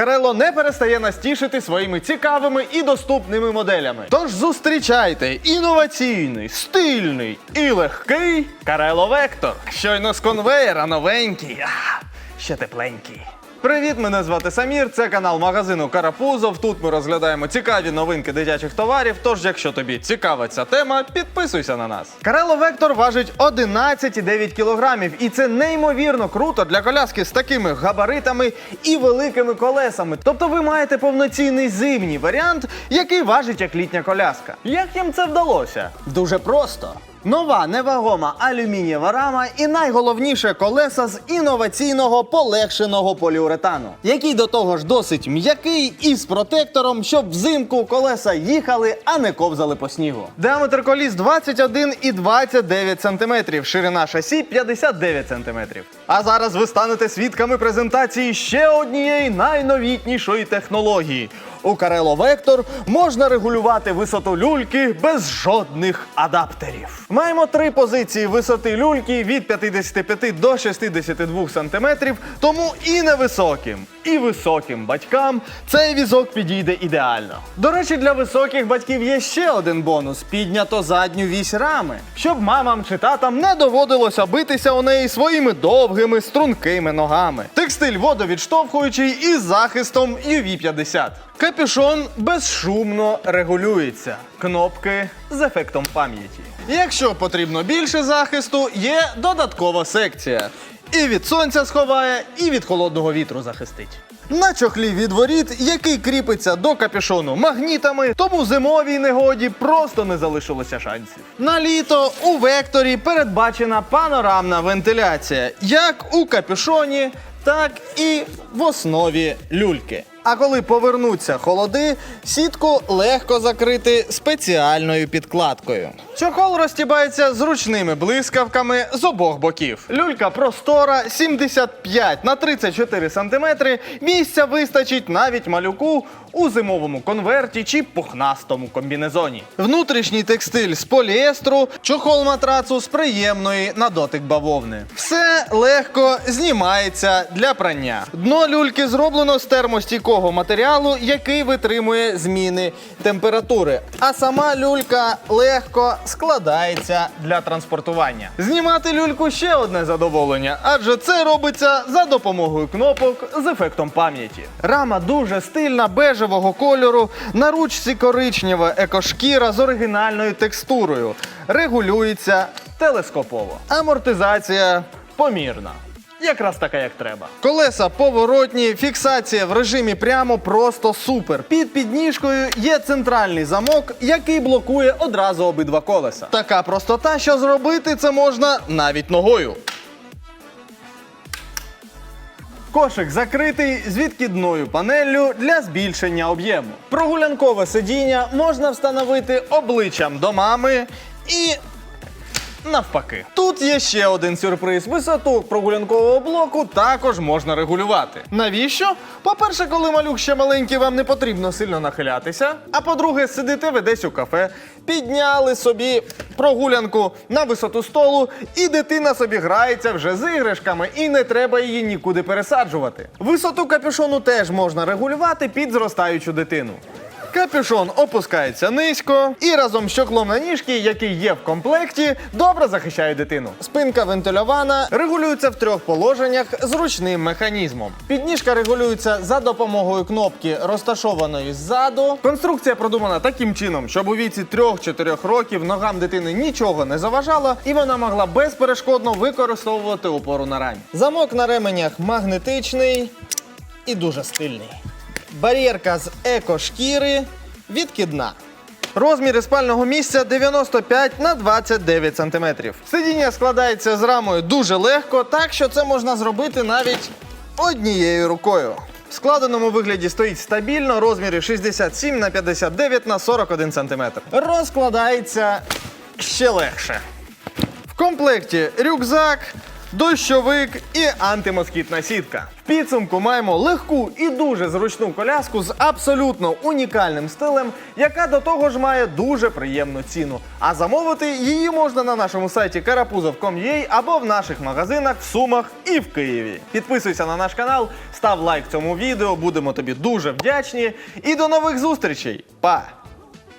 Карело не перестає нас тішити своїми цікавими і доступними моделями. Тож зустрічайте інноваційний, стильний і легкий Карело Вектор. Щойно з конвеєра новенький, а, ще тепленький. Привіт, мене звати Самір. Це канал магазину Карапузов. Тут ми розглядаємо цікаві новинки дитячих товарів. Тож, якщо тобі цікава ця тема, підписуйся на нас. Карело Вектор важить 11,9 кілограмів, і це неймовірно круто для коляски з такими габаритами і великими колесами. Тобто ви маєте повноцінний зимній варіант, який важить як літня коляска. Як їм це вдалося? Дуже просто. Нова невагома алюмінієва рама і найголовніше колеса з інноваційного полегшеного поліуретану, який до того ж досить м'який і з протектором, щоб взимку колеса їхали, а не ковзали по снігу. Діаметр коліс 21 і 29 см, ширина шасі 59 см. А зараз ви станете свідками презентації ще однієї найновітнішої технології. У Карело Вектор можна регулювати висоту люльки без жодних адаптерів. Маємо три позиції висоти люльки від 55 до 62 см, тому і невисоким, і високим батькам цей візок підійде ідеально. До речі, для високих батьків є ще один бонус: піднято задню вісь рами, щоб мамам чи татам не доводилося битися у неї своїми довгими стрункими ногами. Текстиль водовідштовхуючий із захистом UV50. Капюшон безшумно регулюється. Кнопки з ефектом пам'яті. Якщо потрібно більше захисту, є додаткова секція. І від сонця сховає, і від холодного вітру захистить. На чохлі від воріт, який кріпиться до капюшону магнітами, тому зимовій негоді просто не залишилося шансів. На літо у векторі передбачена панорамна вентиляція, як у капюшоні, так і в основі люльки. А коли повернуться холоди, сітку легко закрити спеціальною підкладкою. Чохол розтібається зручними блискавками з обох боків. Люлька простора 75 на 34 см. Місця вистачить навіть малюку у зимовому конверті чи пухнастому комбінезоні. Внутрішній текстиль з поліестру, чохол матрацу з приємної на дотик бавовни. Все легко знімається для прання. Дно люльки зроблено з термостійкого матеріалу, який витримує зміни температури. А сама люлька легко складається для транспортування. Знімати люльку ще одне задоволення, адже це робиться за допомогою кнопок з ефектом пам'яті. Рама дуже стильна, бежевого кольору, на ручці коричнева екошкіра з оригінальною текстурою. Регулюється телескопово. Амортизація помірна. Якраз така, як треба. Колеса поворотні, фіксація в режимі прямо просто супер. Під підніжкою є центральний замок, який блокує одразу обидва колеса. Така простота, що зробити це можна навіть ногою. Кошик закритий з відкидною панеллю для збільшення об'єму. Прогулянкове сидіння можна встановити обличчям до мами і навпаки. Тут є ще один сюрприз. Висоту прогулянкового блоку також можна регулювати. Навіщо? По-перше, коли малюк ще маленький, вам не потрібно сильно нахилятися. А по-друге, сидите ви десь у кафе, підняли собі прогулянку на висоту столу, і дитина собі грається вже з іграшками, і не треба її нікуди пересаджувати. Висоту капюшону теж можна регулювати під зростаючу дитину. Капюшон опускається низько і разом з чохлом на ніжки, який є в комплекті, добре захищає дитину. Спинка вентильована, регулюється в трьох положеннях з ручним механізмом. Підніжка регулюється за допомогою кнопки, розташованої ззаду. Конструкція продумана таким чином, щоб у віці 3-4 років ногам дитини нічого не заважало, і вона могла безперешкодно використовувати опору на рамі. Замок на ременях магнетичний і дуже стильний. Бар'єрка з еко-шкіри відкидна. Розміри спального місця 95 на 29 см. Сидіння складається з рамою дуже легко, так що це можна зробити навіть однією рукою. В складеному вигляді стоїть стабільно, розміри 67 на 59 на 41 см. Розкладається ще легше. В комплекті рюкзак, дощовик і антимоскітна сітка. В підсумку маємо легку і дуже зручну коляску з абсолютно унікальним стилем, яка до того ж має дуже приємну ціну. А замовити її можна на нашому сайті karapuzov.com.ua або в наших магазинах в Сумах і в Києві. Підписуйся на наш канал, став лайк цьому відео, будемо тобі дуже вдячні. І до нових зустрічей. Па!